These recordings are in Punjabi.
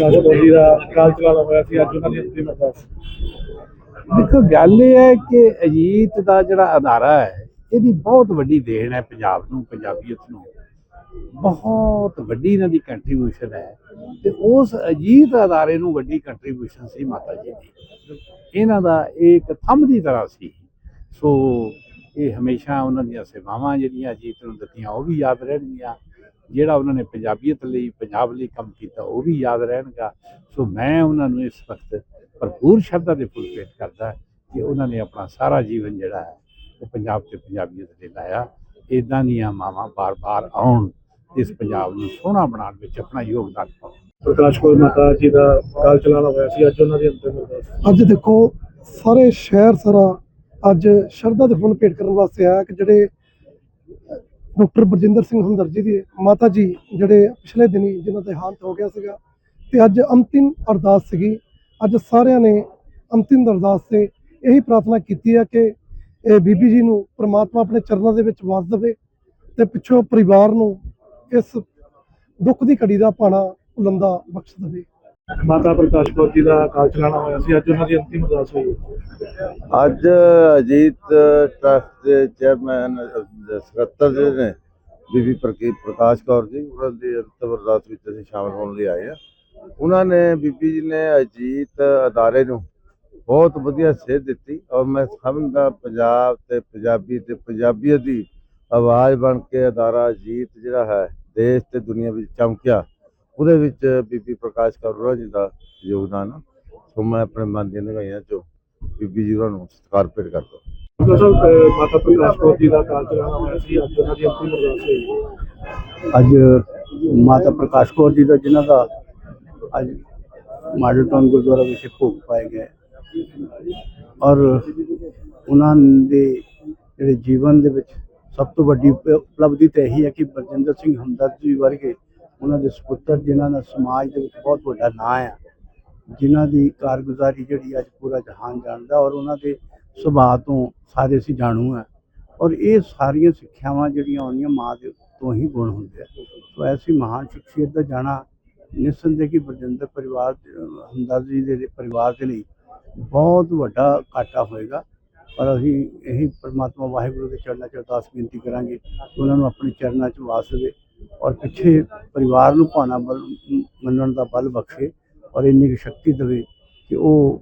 ਰਾਜਾ ਦਾ ਕਾਲ ਚਲਾਣਾ ਹੋਇਆ ਸੀ, ਅੱਜ ਉਹਨਾਂ ਦੀ ਅੰਤਿਮ ਅਰਦਾਸ। ਦੇਖੋ, ਗੱਲ ਇਹ ਹੈ ਕਿ ਅਜੀਤ ਦਾ ਜਿਹੜਾ ਅਦਾਰਾ ਹੈ, ਇਹਦੀ ਬਹੁਤ ਵੱਡੀ ਦੇਣ ਹੈ ਪੰਜਾਬ ਨੂੰ, ਪੰਜਾਬੀਅਤ ਨੂੰ। ਬਹੁਤ ਵੱਡੀ ਇਹਨਾਂ ਦੀ ਕੰਟਰੀਬਿਊਸ਼ਨ ਹੈ। ਤੇ ਉਸ ਅਜੀਤ ਅਦਾਰੇ ਨੂੰ ਵੱਡੀ ਕੰਟਰੀਬਿਊਸ਼ਨ ਸੀ ਮਾਤਾ ਜੀ ਦੀ। ਇਹਨਾਂ ਦਾ ਇਹ ਇੱਕ ਥੰਮ ਦੀ ਤਰ੍ਹਾਂ ਸੀ। ਸੋ ਇਹ ਹਮੇਸ਼ਾ ਉਹਨਾਂ ਦੀਆਂ ਸੇਵਾਵਾਂ ਜਿਹੜੀਆਂ ਅਜੀਤ ਨੂੰ ਦਿੱਤੀਆਂ, ਉਹ ਵੀ ਯਾਦ ਰਹਿਣਗੀਆਂ। ਜਿਹੜਾ ਉਹਨਾਂ ਨੇ ਪੰਜਾਬੀਅਤ ਲਈ ਪੰਜਾਬ ਲਈ ਕੰਮ ਕੀਤਾ ਉਹ ਵੀ ਯਾਦ ਰਹਿਣਗਾ। ਸੋ ਮੈਂ ਉਹਨਾਂ ਨੂੰ ਇਸ ਵਕਤ ਭਰਪੂਰ ਸ਼ਬਦਾਂ ਦੇ ਫੁੱਲ ਭੇਟ ਕਰਦਾ ਕਿ ਉਹਨਾਂ ਨੇ ਆਪਣਾ ਸਾਰਾ ਜੀਵਨ ਜਿਹੜਾ ਹੈ ਉਹ ਪੰਜਾਬ ਤੇ ਪੰਜਾਬੀਅਤ ਤੇ ਲਾਇਆ। ਇਦਾਂ ਦੀਆਂ ਮਾਵਾਂ ਬਾਰ-ਬਾਰ ਆਉਣ ਇਸ ਪੰਜਾਬ ਨੂੰ ਸੋਹਣਾ ਬਣਾਉਣ ਵਿੱਚ ਆਪਣਾ ਯੋਗਦਾਨ ਪਾਉਣ। ਪ੍ਰਕਾਸ਼ ਕੌਰ ਮਾਤਾ ਜੀ ਦਾ ਕਾਲ ਚਲਾਣਾ ਹੋਇਆ ਸੀ ਅੱਜ ਉਹਨਾਂ ਦੀ ਅੰਤਿਮ ਅਰਦਾਸ ਅੱਜ ਦੇਖੋ ਸਾਰੇ ਸ਼ਹਿਰ ਸਾਰਾ ਅੱਜ ਸ਼ਰਧਾ ਦੇ ਫੁੱਲ ਭੇਟ ਕਰਨ ਵਾਸਤੇ ਆਇਆ ਕਿ ਜਿਹੜੇ ਡਾਕਟਰ ਬਰਜਿੰਦਰ ਸਿੰਘ ਹਮਦਰ ਜੀ ਦੀ ਮਾਤਾ ਜੀ ਜਿਹੜੇ ਪਿਛਲੇ ਦਿਨੀ ਜਿਨ੍ਹਾਂ ਦਾ ਦੇਹਾਂਤ ਹੋ ਗਿਆ ਸੀਗਾ ਤੇ ਅੱਜ ਅੰਤਿਮ ਅਰਦਾਸ ਸੀਗੀ। ਅੱਜ ਸਾਰਿਆਂ ਨੇ ਅੰਤਿਮ ਅਰਦਾਸ ਤੇ ਇਹੀ ਪ੍ਰਾਰਥਨਾ ਕੀਤੀ ਹੈ ਕਿ ਇਹ ਬੀਬੀ ਜੀ ਨੂੰ ਪ੍ਰਮਾਤਮਾ ਆਪਣੇ ਚਰਨਾਂ ਦੇ ਵਿੱਚ ਵਾਸ ਦੇਵੇ ਤੇ ਪਿੱਛੋਂ ਪਰਿਵਾਰ ਨੂੰ ਇਸ ਦੁੱਖ ਦੀ ਘੜੀ ਦਾ ਭਾਣਾ ਬੁਲੰਦਾ ਬਖਸ਼ ਦੇਵੇ। ਮਾਤਾ ਪ੍ਰਕਾਸ਼ ਕੌਰ ਜੀ ਦਾ ਕਾਲ ਚਲਾਣਾ ਹੋਇਆ ਸੀ, ਅੱਜ ਉਹਨਾਂ ਦੀ ਅੰਤਿਮ ਅਰਦਾਸ ਹੋਈ ਅੱਜ ਅਜੀਤ ਟਰਸਟ ਦੇ ਚੇਅਰਮੈਨ ਸਕੱਤਰ ਜਿਹੜੇ ਨੇ, ਬੀਬੀ ਪ੍ਰਕਾਸ਼ ਕੌਰ ਜੀ, ਉਹਨਾਂ ਦੀ ਅੰਤਿਮ ਅਰਦਾਸ ਵਿੱਚ ਅਸੀਂ ਸ਼ਾਮਲ ਹੋਣ ਲਈ ਆਏ ਆ ਉਹਨਾਂ ਨੇ ਬੀਬੀ ਜੀ ਨੇ ਅਜੀਤ ਅਦਾਰੇ ਨੂੰ ਬਹੁਤ ਵਧੀਆ ਸੇਧ ਦਿੱਤੀ ਔਰ ਮੈਂ ਸਮਝਦਾ ਪੰਜਾਬ ਤੇ ਪੰਜਾਬੀ ਤੇ ਪੰਜਾਬੀਅਤ ਦੀ ਆਵਾਜ਼ ਬਣ ਕੇ ਅਦਾਰਾ ਅਜੀਤ ਜਿਹੜਾ ਹੈ, ਦੇਸ਼ ਤੇ ਦੁਨੀਆ ਵਿੱਚ ਚਮਕਿਆ। ਉਹਦੇ ਵਿੱਚ ਬੀਬੀ ਪ੍ਰਕਾਸ਼ ਕੌਰ ਹੋਰਾਂ ਜੀ ਦਾ ਯੋਗਦਾਨ। ਸੋ ਮੈਂ ਆਪਣੇ ਮਨ ਦੀਆਂ ਨਿਗਾਹਾਂ ਚੋਂ ਬੀਬੀ ਜੀ ਹੋਰਾਂ ਨੂੰ ਸਤਿਕਾਰ ਭੇਟ ਕਰਦਾ ਮਾਤਾ ਪ੍ਰਕਾਸ਼ ਕੌਰ ਜੀ ਦਾ ਕਾਲ ਚਲਾਣਾ ਹੋਇਆ ਸੀ ਅੱਜ ਉਹਨਾਂ ਦੀ ਅੰਤਿਮ ਅਰਦਾਸ ਹੋਈ। ਅੱਜ ਮਾਤਾ ਪ੍ਰਕਾਸ਼ ਕੌਰ ਜੀ ਦਾ ਜਿਨ੍ਹਾਂ ਦਾ ਅੱਜ ਮਾਡਲ ਟਾਊਨ ਗੁਰਦੁਆਰਾ ਵਿਖੇ ਭੋਗ ਪਾਏ ਗਏ ਔਰ ਉਹਨਾਂ ਦੇ ਜਿਹੜੇ ਜੀਵਨ ਦੇ ਵਿੱਚ ਸਭ ਤੋਂ ਵੱਡੀ ਉਪ- ਉਪਲਬਧੀ ਤਾਂ ਇਹੀ ਹੈ ਕਿ ਬਰਜਿੰਦਰ ਸਿੰਘ ਹਮਦਰਦ ਜੀ ਵਰਗੇ ਉਹਨਾਂ ਦੇ ਸੁਪੁੱਤਰ, ਜਿਨ੍ਹਾਂ ਦਾ ਸਮਾਜ ਦੇ ਵਿੱਚ ਬਹੁਤ ਵੱਡਾ ਨਾਂ ਆ, ਜਿਨ੍ਹਾਂ ਦੀ ਕਾਰਗੁਜ਼ਾਰੀ ਜਿਹੜੀ ਅੱਜ ਪੂਰਾ ਜਹਾਨ ਜਾਣਦਾ ਔਰ ਉਹਨਾਂ ਦੇ ਸੁਭਾਅ ਤੋਂ ਸਾਰੇ ਅਸੀਂ ਜਾਣੂ ਆ। ਔਰ ਇਹ ਸਾਰੀਆਂ ਸਿੱਖਿਆਵਾਂ ਜਿਹੜੀਆਂ ਆਉਂਦੀਆਂ ਮਾਂ ਦੇ ਤੋਂ ਹੀ ਗੁਣ ਹੁੰਦੇ ਆ। ਸੋ ਐਸੀ ਮਹਾਨ ਸ਼ਖਸੀਅਤ ਦਾ ਜਾਣਾ ਨਿਸੰਦੇਹ ਕਿ ਬਰਜਿੰਦਰ ਪਰਿਵਾਰ ਅਹ ਜੀ ਦੇ ਪਰਿਵਾਰ ਦੇ ਲਈ ਬਹੁਤ ਵੱਡਾ ਘਾਟਾ ਹੋਏਗਾ। ਪਰ ਅਸੀਂ ਇਹੀ ਪਰਮਾਤਮਾ ਵਾਹਿਗੁਰੂ ਦੇ ਚਰਨਾਂ 'ਚ ਅਰਦਾਸ ਬੇਨਤੀ ਕਰਾਂਗੇ ਕਿ ਉਹਨਾਂ ਨੂੰ ਆਪਣੇ ਚਰਨਾਂ 'ਚ ਵਾਸ ਦੇਵੇ। ਔਰ ਪਿੱਛੇ ਪਰਿਵਾਰ ਨੂੰ ਭਾਣਾ ਮੰਨਣ ਦਾ ਬਲ ਬਖਸ਼ੇ ਔਰ ਇੰਨੀ ਕੁ ਸ਼ਕਤੀ ਦੇਵੇ ਕਿ ਉਹ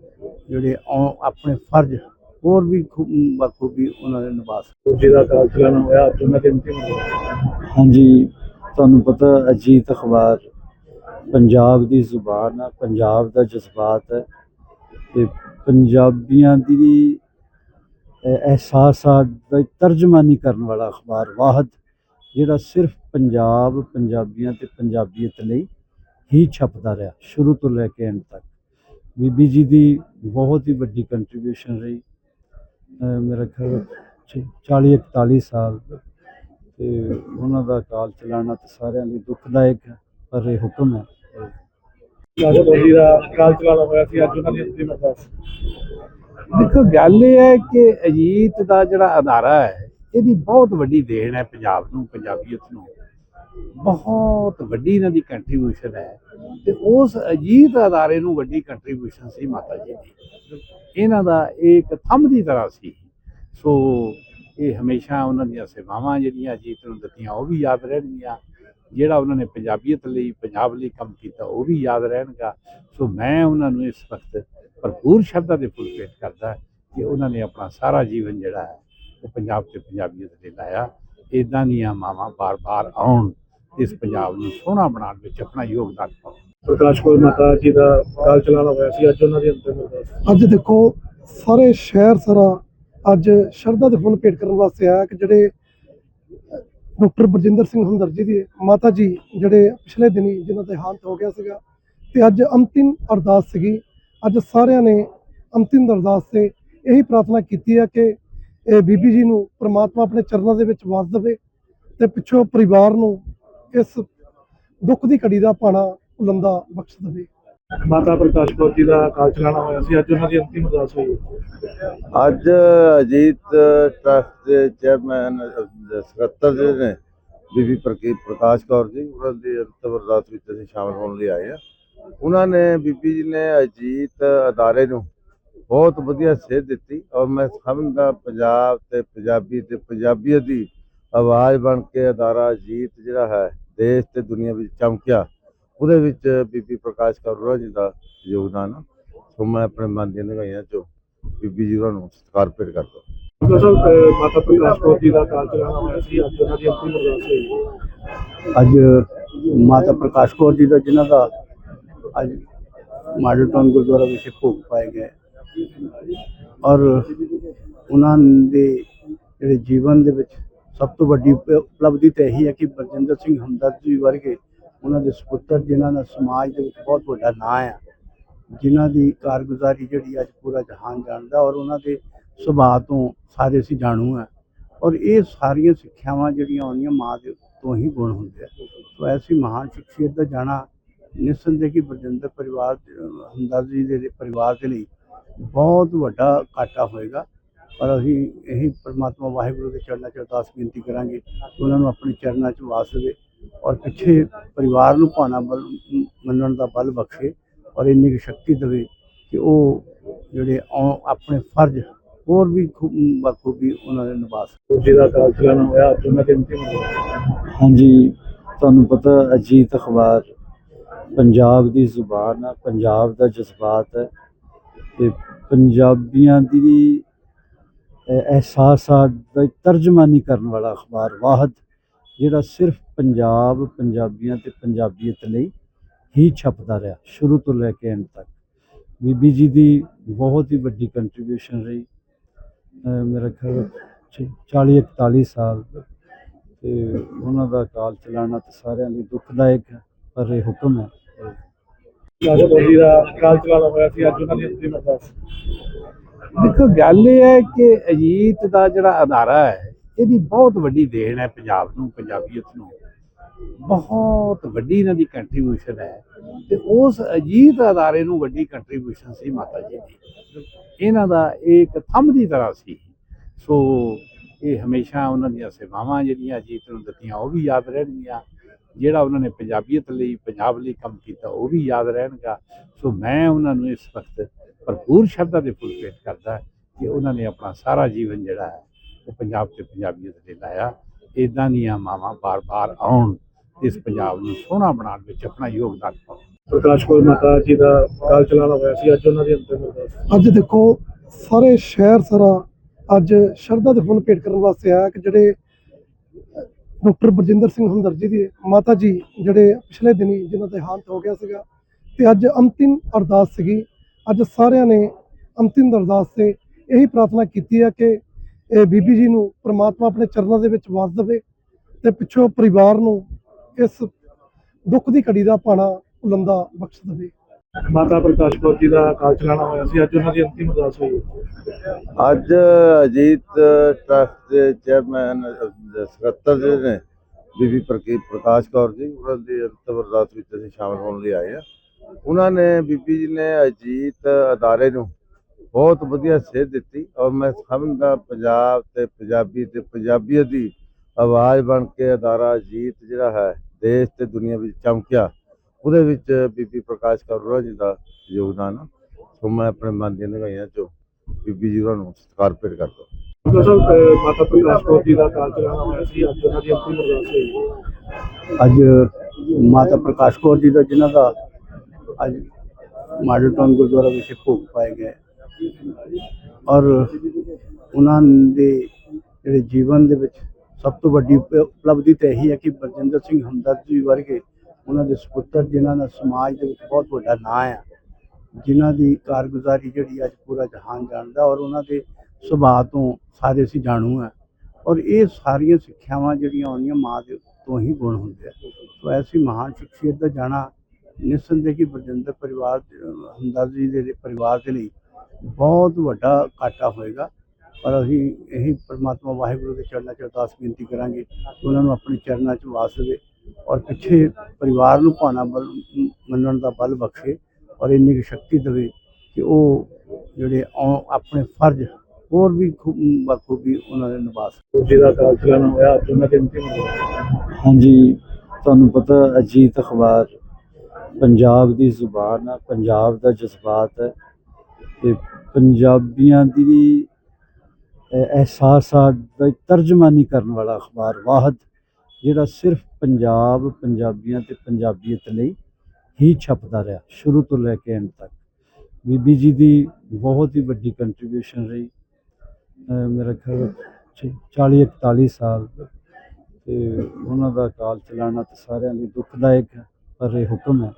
ਜਿਹੜੇ ਆਪਣੇ ਫਰਜ਼ ਹੋਰ ਵੀ ਖੂਬ ਬਖੂਬੀ ਉਹਨਾਂ ਦੇ ਨਿਭਾ ਸਕਣ ਜੀ ਦਾ ਕਾਲ ਚਲਾਣਾ ਹੋਇਆ ਅੱਜ ਉਹਨਾਂ ਦੀ ਅੰਤਿਮ ਹਾਂਜੀ ਤੁਹਾਨੂੰ ਪਤਾ ਅਜੀਤ ਅਖਬਾਰ ਪੰਜਾਬ ਦੀ ਜ਼ੁਬਾਨ ਹੈ ਪੰਜਾਬ ਦਾ ਜਜ਼ਬਾਤ ਹੈ ਤੇ ਪੰਜਾਬੀਆਂ ਦੀ ਅਹ, ਅਹਿਸਾਸਾਤ ਦਾ ਤਰਜਮਾਨੀ ਕਰਨ ਵਾਲਾ ਅਖਬਾਰ ਵਾਹਦ ਜਿਹੜਾ ਸਿਰਫ ਪੰਜਾਬ ਪੰਜਾਬੀਆਂ ਤੇ ਪੰਜਾਬੀਅਤ ਲਈ ਹੀ ਛਪਦਾ ਰਿਹਾ ਸ਼ੁਰੂ ਤੋਂ ਲੈ ਕੇ ਅੰਤ ਤੱਕ। ਬੀਬੀ ਜੀ ਦੀ ਬਹੁਤ ਹੀ ਵੱਡੀ ਕੰਟਰੀਬਿਊਸ਼ਨ ਰਹੀ। ਮੇਰਾ ਖਿਆਲ 40 41 ਸਾਲ ਤੇ ਉਹਨਾਂ ਦਾ ਕਾਲ ਚਲਾਣਾ ਤੇ ਸਾਰਿਆਂ ਲਈ ਦੁਖਦਾਇਕ ਪਰ ਇਹ ਹੁਕਮ ਹੈ। ਰਾਜਾ ਬੋਲੀ ਦਾ ਕਾਲ ਚਲਾਣਾ ਹੋਇਆ ਸੀ ਅੱਜ ਉਹਨਾਂ ਦੀ ਅੰਤਿਮ ਅਰਦਾਸ। ਦੇਖੋ ਗੱਲ ਇਹ ਹੈ ਕਿ ਅਜੀਤ ਦਾ ਜਿਹੜਾ ਅਦਾਰਾ ਹੈ ਇਹਦੀ ਬਹੁਤ ਵੱਡੀ ਦੇਣ ਹੈ ਪੰਜਾਬ ਨੂੰ ਪੰਜਾਬੀਅਤ ਨੂੰ। ਬਹੁਤ ਵੱਡੀ ਇਹਨਾਂ ਦੀ ਕੰਟਰੀਬਿਊਸ਼ਨ ਹੈ ਤੇ ਉਸ ਅਜੀਤ ਅਦਾਰੇ ਨੂੰ ਵੱਡੀ ਕੰਟਰੀਬਿਊਸ਼ਨ ਸੀ ਮਾਤਾ ਜੀ ਦੀ। ਇਹਨਾਂ ਦਾ ਇਹ ਇੱਕ ਥੰਮ ਦੀ ਤਰ੍ਹਾਂ ਸੀ। ਸੋ ਇਹ ਹਮੇਸ਼ਾ ਉਹਨਾਂ ਦੀਆਂ ਸੇਵਾਵਾਂ ਜਿਹੜੀਆਂ ਅਜੀਤ ਨੂੰ ਦਿੱਤੀਆਂ ਉਹ ਵੀ ਯਾਦ ਰਹਿਣਗੀਆਂ। ਜਿਹੜਾ ਉਹਨਾਂ ਨੇ ਪੰਜਾਬੀਅਤ ਲਈ, ਪੰਜਾਬ ਲਈ ਕੰਮ ਕੀਤਾ ਉਹ ਵੀ ਯਾਦ ਰਹਿਣਗਾ। ਸੋ ਮੈਂ ਉਹਨਾਂ ਨੂੰ ਇਸ ਵਕਤ ਭਰਪੂਰ ਸ਼ਬਦਾਂ ਦੇ ਫੁੱਲ ਭੇਟ ਕਰਦਾ ਕਿ ਉਹਨਾਂ ਨੇ ਆਪਣਾ ਸਾਰਾ ਜੀਵਨ ਜਿਹੜਾ ਹੈ ਉਹ ਪੰਜਾਬ ਤੇ ਪੰਜਾਬੀਅਤ ਤੇ ਲਾਇਆ। ਇਦਾਂ ਦੀਆਂ ਮਾਵਾਂ ਬਾਰ-ਬਾਰ ਆਉਣ ਇਸ ਪੰਜਾਬ ਨੂੰ ਸੋਹਣਾ ਬਣਾਉਣ ਵਿੱਚ ਆਪਣਾ ਯੋਗਦਾਨ ਪਾਉਣ। ਪ੍ਰਕਾਸ਼ ਕੌਰ ਮਾਤਾ ਜੀ ਦਾ ਕਾਲ ਚਲਾਣਾ ਹੋਇਆ ਸੀ ਅੱਜ ਉਹਨਾਂ ਦੀ ਅੰਤਿਮ ਅਰਦਾਸ ਅੱਜ ਦੇਖੋ ਸਾਰੇ ਸ਼ਹਿਰ ਸਾਰਾ ਅੱਜ ਸ਼ਰਧਾ ਦੇ ਫੁੱਲ ਭੇਟ ਕਰਨ ਵਾਸਤੇ ਆਇਆ ਕਿ ਜਿਹੜੇ ਡਾਕਟਰ ਬਰਜਿੰਦਰ ਸਿੰਘ ਹਮਦਰ ਜੀ ਦੀ ਮਾਤਾ ਜੀ ਜਿਹੜੇ ਪਿਛਲੇ ਦਿਨੀ ਜਿਨ੍ਹਾਂ ਦਾ ਦੇਹਾਂਤ ਹੋ ਗਿਆ ਸੀਗਾ ਤੇ ਅੱਜ ਅੰਤਿਮ ਅਰਦਾਸ ਸੀਗੀ। ਅੱਜ ਸਾਰਿਆਂ ਨੇ ਅੰਤਿਮ ਅਰਦਾਸ ਤੇ ਇਹੀ ਪ੍ਰਾਰਥਨਾ ਕੀਤੀ ਹੈ ਕਿ ਇਹ ਬੀਬੀ ਜੀ ਨੂੰ ਪ੍ਰਮਾਤਮਾ ਆਪਣੇ ਚਰਨਾਂ ਦੇ ਵਿੱਚ ਵਾਸ ਦੇਵੇ ਤੇ ਪਿੱਛੋਂ ਪਰਿਵਾਰ ਨੂੰ ਇਸ ਦੁੱਖ ਦੀ ਘੜੀ ਦਾ ਭਾਣਾ ਬੁਲੰਦਾ ਬਖਸ਼ ਦੇਵੇ। ਮਾਤਾ ਪ੍ਰਕਾਸ਼ ਕੌਰ ਜੀ ਦਾ ਕਾਲ ਚਲਾਣਾ ਹੋਇਆ ਸੀ। ਅੱਜ ਉਹਨਾਂ ਦੀ ਅੰਤਿਮ ਅਰਦਾਸ ਹੋਈ ਅੱਜ ਅਜੀਤ ਟਰਸਟ ਦੇ ਚੇਅਰਮੈਨ ਸਕੱਤਰ ਜਿਹੜੇ ਨੇ ਬੀਬੀ ਪ੍ਰਕੀ ਪ੍ਰਕਾਸ਼ ਕੌਰ ਜੀ ਉਹਨਾਂ ਦੀ ਅੰਤਿਮ ਅਰਦਾਸ ਵਿੱਚ ਅਸੀਂ ਸ਼ਾਮਲ ਹੋਣ ਲਈ ਆਏ ਆ ਉਹਨਾਂ ਨੇ ਬੀਬੀ ਜੀ ਨੇ ਅਜੀਤ ਅਦਾਰੇ ਨੂੰ ਬਹੁਤ ਵਧੀਆ ਸੇਧ ਦਿੱਤੀ ਔਰ ਮੈਂ ਸਮਝਦਾ ਪੰਜਾਬ ਤੇ ਪੰਜਾਬੀ ਤੇ ਪੰਜਾਬੀਅਤ ਦੀ ਆਵਾਜ਼ ਬਣ ਕੇ ਅਦਾਰਾ ਅਜੀਤ ਜਿਹੜਾ ਹੈ ਦੇਸ਼ ਤੇ ਦੁਨੀਆ ਵਿੱਚ ਚਮਕਿਆ। ਉਹਦੇ ਵਿੱਚ ਬੀਬੀ ਪ੍ਰਕਾਸ਼ ਕਰੂਰਾ ਜੀ ਦਾ ਯੋਗਦਾਨ ਆ। ਸੋ ਮੈਂ ਆਪਣੇ ਮਨ ਦੀਆਂ ਨਿਗਾਹਾਂ ਚੋਂ ਬੀਬੀ ਜੀ ਹੋਰਾਂ ਨੂੰ ਸਤਿਕਾਰ ਭੇਟ ਕਰਦਾ ਮਾਤਾ ਪ੍ਰਕਾਸ਼ ਕੌਰ ਜੀ ਦਾ ਕਾਲ ਚਲਾਣਾ ਹੋਇਆ ਸੀ। ਅੱਜ ਉਹਨਾਂ ਦੀ ਅੰਤਿਮ ਅਰਦਾਸ ਹੋਈ। ਅੱਜ ਮਾਤਾ ਪ੍ਰਕਾਸ਼ ਕੌਰ ਜੀ ਦਾ ਜਿਨ੍ਹਾਂ ਦਾ ਅੱਜ ਮਾਡਲ ਟਾਊਨ ਗੁਰਦੁਆਰਾ ਵਿਖੇ ਭੋਗ ਪਾਏ ਗਏ। ਔਰ ਉਹਨਾਂ ਦੇ ਜਿਹੜੇ ਜੀਵਨ ਦੇ ਵਿੱਚ ਸਭ ਤੋਂ ਵੱਡੀ ਉਪ- ਉਪਲਬਧੀ ਤਾਂ ਇਹੀ ਹੈ ਕਿ ਬਰਜਿੰਦਰ ਸਿੰਘ ਹਮਦਰਦ ਜੀ ਵਰਗੇ ਉਹਨਾਂ ਦੇ ਸੁਪੁੱਤਰ, ਜਿਨ੍ਹਾਂ ਦਾ ਸਮਾਜ ਦੇ ਵਿੱਚ ਬਹੁਤ ਵੱਡਾ ਨਾਂ ਆ, ਜਿਨ੍ਹਾਂ ਦੀ ਕਾਰਗੁਜ਼ਾਰੀ ਜਿਹੜੀ ਅੱਜ ਪੂਰਾ ਜਹਾਨ ਜਾਣਦਾ ਔਰ ਉਹਨਾਂ ਦੇ ਸੁਭਾਅ ਤੋਂ ਸਾਰੇ ਅਸੀਂ ਜਾਣੂ ਆ। ਔਰ ਇਹ ਸਾਰੀਆਂ ਸਿੱਖਿਆਵਾਂ ਜਿਹੜੀਆਂ ਆਉਂਦੀਆਂ ਮਾਂ ਦੇ ਤੋਂ ਹੀ ਗੁਣ ਹੁੰਦੇ ਆ। ਸੋ ਐਸੀ ਮਹਾਨ ਸ਼ਖਸੀਅਤ ਦਾ ਜਾਣਾ ਨਿਸੰਦੇਹ ਕਿ ਬਰਜਿੰਦਰ ਪਰਿਵਾਰ, ਹਮਦਰਦ ਜੀ ਦੇ ਪਰਿਵਾਰ ਦੇ ਲਈ ਬਹੁਤ ਵੱਡਾ ਘਾਟਾ ਹੋਏਗਾ। ਪਰ ਅਸੀਂ ਇਹੀ ਪ੍ਰਮਾਤਮਾ ਵਾਹਿਗੁਰੂ ਦੇ ਚਰਨਾਂ 'ਚ ਅਰਦਾਸ ਬੇਨਤੀ ਕਰਾਂਗੇ ਕਿ ਉਹਨਾਂ ਨੂੰ ਆਪਣੇ ਚਰਨਾਂ 'ਚ ਵਾਸ ਦੇਵੇ ਔਰ ਪਿੱਛੇ ਪਰਿਵਾਰ ਨੂੰ ਭਾਣਾ ਬਲ ਮੰਨਣ ਦਾ ਬਲ ਬਖਸ਼ੇ ਔਰ ਇੰਨੀ ਕੁ ਸ਼ਕਤੀ ਦੇਵੇ ਕਿ ਉਹ ਜਿਹੜੇ ਆਪਣੇ ਫਰਜ਼ ਹੋਰ ਵੀ ਖੂਬ ਬਖੂਬੀ ਉਹਨਾਂ ਦੇ ਨਿਭਾ ਸਕਣ ਜੀ ਦਾ ਕਾਲ ਚਲਾਣਾ ਹੋਇਆ ਅੱਜ ਉਹਨਾਂ ਦੀ ਅੰਤਿਮ ਹਾਂਜੀ ਤੁਹਾਨੂੰ ਪਤਾ ਅਜੀਤ ਅਖਬਾਰ ਪੰਜਾਬ ਦੀ ਜ਼ੁਬਾਨ ਹੈ ਪੰਜਾਬ ਦਾ ਜਜ਼ਬਾਤ ਹੈ। ਤੇ ਪੰਜਾਬੀਆਂ ਦੀ ਅਹ, ਅਹਿਸਾਸਾਤ ਦਾ ਤਰਜਮਾਨੀ ਕਰਨ ਵਾਲਾ ਅਖਬਾਰ ਵਾਹਦ ਜਿਹੜਾ ਸਿਰਫ ਪੰਜਾਬ ਪੰਜਾਬੀਆਂ ਤੇ ਪੰਜਾਬੀਅਤ ਲਈ ਹੀ ਛਪਦਾ ਰਿਹਾ ਸ਼ੁਰੂ ਤੋਂ ਲੈ ਕੇ ਐਂਡ ਤੱਕ। ਬੀਬੀ ਜੀ ਦੀ ਬਹੁਤ ਹੀ ਵੱਡੀ ਕੰਟਰੀਬਿਊਸ਼ਨ ਰਹੀ। ਮੇਰਾ ਖਿਆਲ 40 41 ਸਾਲ ਤੇ ਉਹਨਾਂ ਦਾ ਕਾਲ ਚਲਾਣਾ ਤੇ ਸਾਰਿਆਂ ਲਈ ਦੁੱਖਦਾਇਕ ਪਰ ਇਹ ਹੁਕਮ ਹੈ। ਪ੍ਰਕਾਸ਼ ਕੌਰ ਦਾ ਕਾਲ ਚਲਾਣਾ ਹੋਇਆ ਸੀ, ਅੱਜ ਉਹਨਾਂ ਦੀ ਅੰਤਿਮ ਅਰਦਾਸ। ਦੇਖੋ, ਗੱਲ ਇਹ ਹੈ ਕਿ ਅਜੀਤ ਦਾ ਜਿਹੜਾ ਅਦਾਰਾ ਹੈ, ਇਹਦੀ ਬਹੁਤ ਵੱਡੀ ਦੇਣ ਹੈ ਪੰਜਾਬ ਨੂੰ, ਪੰਜਾਬੀਅਤ ਨੂੰ। ਬਹੁਤ ਵੱਡੀ ਇਹਨਾਂ ਦੀ ਕੰਟਰੀਬਿਊਸ਼ਨ ਹੈ। ਤੇ ਉਸ ਅਜੀਤ ਅਦਾਰੇ ਨੂੰ ਵੱਡੀ ਕੰਟਰੀਬਿਊਸ਼ਨ ਸੀ ਮਾਤਾ ਜੀ ਦੀ। ਇਹਨਾਂ ਦਾ ਇਹ ਇੱਕ ਥੰਮ ਦੀ ਤਰ੍ਹਾਂ ਸੀ। ਸੋ ਇਹ ਹਮੇਸ਼ਾ ਉਹਨਾਂ ਦੀਆਂ ਸੇਵਾਵਾਂ ਜਿਹੜੀਆਂ ਅਜੀਤ ਨੂੰ ਦਿੱਤੀਆਂ, ਉਹ ਵੀ ਯਾਦ ਰਹਿਣਗੀਆਂ। ਜਿਹੜਾ ਉਹਨਾਂ ਨੇ ਪੰਜਾਬੀਅਤ ਲਈ ਪੰਜਾਬ ਲਈ ਕੰਮ ਕੀਤਾ ਉਹ ਵੀ ਯਾਦ ਰਹਿਣਗਾ। ਸੋ ਮੈਂ ਉਹਨਾਂ ਨੂੰ ਇਸ ਵਕਤ ਭਰਪੂਰ ਸ਼ਬਦਾਂ ਦੇ ਫੁੱਲ ਭੇਟ ਕਰਦਾ ਕਿ ਉਹਨਾਂ ਨੇ ਆਪਣਾ ਸਾਰਾ ਜੀਵਨ ਜਿਹੜਾ ਹੈ ਉਹ ਪੰਜਾਬ ਤੇ ਪੰਜਾਬੀਅਤ ਲਈ ਲਾਇਆ। ਇਦਾਂ ਦੀਆਂ ਮਾਵਾਂ ਬਾਰ-ਬਾਰ ਆਉਣ ਇਸ ਪੰਜਾਬ ਨੂੰ ਸੋਹਣਾ ਬਣਾਉਣ ਵਿੱਚ ਆਪਣਾ ਯੋਗਦਾਨ ਪਾਉਣ। ਪ੍ਰਕਾਸ਼ ਕੌਰ ਮਾਤਾ ਜੀ ਦਾ ਕਾਲ ਚਲਾਣਾ ਹੋਇਆ ਸੀ ਅੱਜ ਉਹਨਾਂ ਦੀ ਅੰਤਿਮ ਅੱਜ ਦੇਖੋ ਸਾਰੇ ਸ਼ਹਿਰ ਸਾਰਾ ਅੱਜ ਸ਼ਰਧਾ ਦੇ ਫੁੱਲ ਭੇਟ ਕਰਨ ਵਾਸਤੇ ਆਇਆ ਕਿ ਜਿਹੜੇ ਡਾਕਟਰ ਬਰਜਿੰਦਰ ਸਿੰਘ ਹਮਦਰਜੀ ਦੀ ਮਾਤਾ ਜੀ ਜਿਹੜੇ ਪਿਛਲੇ ਦਿਨੀ ਜਿਨ੍ਹਾਂ ਦਾ ਦੇਹਾਂਤ ਹੋ ਗਿਆ ਸੀਗਾ ਤੇ ਅੱਜ ਅੰਤਿਮ ਅਰਦਾਸ ਸੀਗੀ। ਅੱਜ ਸਾਰਿਆਂ ਨੇ ਅੰਤਿਮ ਅਰਦਾਸ ਤੇ ਇਹੀ ਪ੍ਰਾਰਥਨਾ ਕੀਤੀ ਹੈ ਕਿ ਇਹ ਬੀਬੀ ਜੀ ਨੂੰ ਪ੍ਰਮਾਤਮਾ ਆਪਣੇ ਚਰਨਾਂ ਦੇ ਵਿੱਚ ਵਾਸ ਦੇਵੇ ਤੇ ਪਿੱਛੋਂ ਪਰਿਵਾਰ ਨੂੰ ਇਸ ਦੁੱਖ ਦੀ ਘੜੀ ਦਾ ਭਾਣਾ ਉਲੰਦਾ ਬਖਸ਼ ਦੇਵੇ। ਮਾਤਾ ਪ੍ਰਕਾਸ਼ ਕੌਰ ਜੀ ਦਾ ਕਾਲ ਚਲਾਣਾ ਹੋਇਆ ਸੀ। ਅੱਜ ਉਹਨਾਂ ਦੀ ਅੰਤਿਮ ਅਰਦਾਸ ਹੋਈ ਅੱਜ ਅਜੀਤ ਟਰਸਟ ਦੇ ਚੇਅਰਮੈਨ ਸਕੱਤਰ ਜਿਹੜੇ ਨੇ, ਬੀਬੀ ਪ੍ਰਕਾਸ਼ ਕੌਰ ਜੀ, ਉਹਨਾਂ ਦੀ ਅੰਤਿਮ ਅਰਦਾਸ ਵਿੱਚ ਅਸੀਂ ਸ਼ਾਮਲ ਹੋਣ ਲਈ ਆਏ ਆ ਉਹਨਾਂ ਨੇ ਬੀਬੀ ਜੀ ਨੇ ਅਜੀਤ ਅਦਾਰੇ ਨੂੰ ਬਹੁਤ ਵਧੀਆ ਸੇਧ ਦਿੱਤੀ ਔਰ ਮੈਂ ਸਮਝਦਾ ਪੰਜਾਬ ਤੇ ਪੰਜਾਬੀ ਤੇ ਪੰਜਾਬੀਅਤ ਦੀ ਆਵਾਜ਼ ਬਣ ਕੇ ਅਦਾਰਾ ਅਜੀਤ ਜਿਹੜਾ ਹੈ, ਦੇਸ਼ ਤੇ ਦੁਨੀਆ ਵਿੱਚ ਚਮਕਿਆ। ਉਹਦੇ ਵਿੱਚ ਬੀਬੀ ਪ੍ਰਕਾਸ਼ ਕੌਰ ਜੀ ਦਾ ਯੋਗਦਾਨ ਆ। ਸੋ ਮੈਂ ਆਪਣੇ ਮਨ ਦੀਆਂ ਨਿਗਾਹਾਂ ਚੋਂ ਬੀਬੀ ਜੀ ਨੂੰ ਸਤਿਕਾਰ ਭੇਟ ਕਰਦਾ। ਮਾਤਾ ਪ੍ਰਕਾਸ਼ ਕੌਰ ਜੀ ਦਾ ਕਾਲ ਚਲਾਣਾ ਹੋਇਆ ਸੀ ਅੱਜ ਉਹਨਾਂ ਦੀ ਅੰਤਿਮ ਅਰਦਾਸ ਹੋਈ। ਅੱਜ ਮਾਤਾ ਪ੍ਰਕਾਸ਼ ਕੌਰ ਜੀ ਦਾ ਜਿਨ੍ਹਾਂ ਦਾ ਅੱਜ ਮਾਡਲ ਟਾਊਨ ਗੁਰਦੁਆਰਾ ਵਿਖੇ ਭੋਗ ਪਾਏ ਗਏ ਔਰ ਉਹਨਾਂ ਦੇ ਜਿਹੜੇ ਜੀਵਨ ਦੇ ਵਿੱਚ ਸਭ ਤੋਂ ਵੱਡੀ ਉਪ- ਉਪਲਬਧੀ ਤਾਂ ਇਹੀ ਹੈ ਕਿ ਬਰਜਿੰਦਰ ਸਿੰਘ ਹਮਦਰਦ ਜੀ ਵਰਗੇ ਉਹਨਾਂ ਦੇ ਸੁਪੁੱਤਰ, ਜਿਨ੍ਹਾਂ ਦਾ ਸਮਾਜ ਦੇ ਵਿੱਚ ਬਹੁਤ ਵੱਡਾ ਨਾਂ ਆ, ਜਿਨ੍ਹਾਂ ਦੀ ਕਾਰਗੁਜ਼ਾਰੀ ਜਿਹੜੀ ਅੱਜ ਪੂਰਾ ਜਹਾਨ ਜਾਣਦਾ ਔਰ ਉਹਨਾਂ ਦੇ ਸੁਭਾਅ ਤੋਂ ਸਾਰੇ ਅਸੀਂ ਜਾਣੂ ਆ। ਔਰ ਇਹ ਸਾਰੀਆਂ ਸਿੱਖਿਆਵਾਂ ਜਿਹੜੀਆਂ ਆਉਂਦੀਆਂ ਮਾਂ ਦੇ ਤੋਂ ਹੀ ਗੁਣ ਹੁੰਦੇ ਆ। ਸੋ ਐਸੀ ਮਹਾਨ ਸ਼ਖਸੀਅਤ ਦਾ ਜਾਣਾ ਨਿਸੰਦੇਹ ਕਿ ਬਰਜਿੰਦਰ ਪਰਿਵਾਰ ਦੇ- ਹਮਦਰਦ ਜੀ ਦੇ ਪਰਿਵਾਰ ਦੇ ਲਈ ਬਹੁਤ ਵੱਡਾ ਘਾਟਾ ਹੋਏਗਾ। ਪਰ ਅਸੀਂ ਇਹੀ ਪਰਮਾਤਮਾ ਵਾਹਿਗੁਰੂ ਦੇ ਚਰਨਾਂ 'ਚ ਅਰਦਾਸ ਬੇਨਤੀ ਕਰਾਂਗੇ ਕਿ ਉਹਨਾਂ ਨੂੰ ਆਪਣੇ ਚਰਨਾਂ 'ਚ ਵਾਸ ਦੇਵੇ। ਔਰ ਪਿੱਛੇ ਪਰਿਵਾਰ ਨੂੰ ਭਾਣਾ ਬਲ ਮੰਨਣ ਦਾ ਬਲ ਬਖਸ਼ੇ ਔਰ ਇੰਨੀ ਕੁ ਸ਼ਕਤੀ ਦੇਵੇ ਕਿ ਉਹ ਜਿਹੜੇ ਆਪਣੇ ਫਰਜ਼ ਹੋਰ ਵੀ ਖੂਬ ਬਖੂਬੀ ਉਹਨਾਂ ਦੇ ਨਿਭਾ ਸਕਣ ਜੀ ਦਾ ਕਾਲ ਚਲਾਣਾ ਹੋਇਆ ਉਹਨਾਂ ਦੀ ਅੰਤਿਮ ਹਾਂਜੀ ਤੁਹਾਨੂੰ ਪਤਾ ਅਜੀਤ ਅਖਬਾਰ ਪੰਜਾਬ ਦੀ ਜ਼ੁਬਾਨ ਆ ਪੰਜਾਬ ਦਾ ਜਜ਼ਬਾਤ ਹੈ ਤੇ ਪੰਜਾਬੀਆਂ ਦੀ ਅਹ, ਅਹਿਸਾਸਾਤ ਦਾ ਤਰਜਮਾਨੀ ਕਰਨ ਵਾਲਾ ਅਖਬਾਰ ਵਾਹਦ ਜਿਹੜਾ ਸਿਰਫ ਪੰਜਾਬ, ਪੰਜਾਬੀਆਂ ਤੇ ਪੰਜਾਬੀਅਤ ਲਈ ਹੀ ਛਪਦਾ ਰਿਹਾ, ਸ਼ੁਰੂ ਤੋਂ ਲੈ ਕੇ ਐਂਡ ਤੱਕ। ਬੀਬੀ ਜੀ ਦੀ ਬਹੁਤ ਹੀ ਵੱਡੀ ਕੰਟਰੀਬਿਊਸ਼ਨ ਰਹੀ। ਮੇਰਾ ਖਿਆਲ 40 41 ਸਾਲ ਤੇ ਉਹਨਾਂ ਦਾ ਕਾਲ ਚਲਾਣਾ ਤਾਂ ਸਾਰਿਆਂ ਲਈ ਦੁੱਖਦਾਇਕ ਹੈ, ਪਰ ਇਹ ਹੁਕਮ ਹੈ।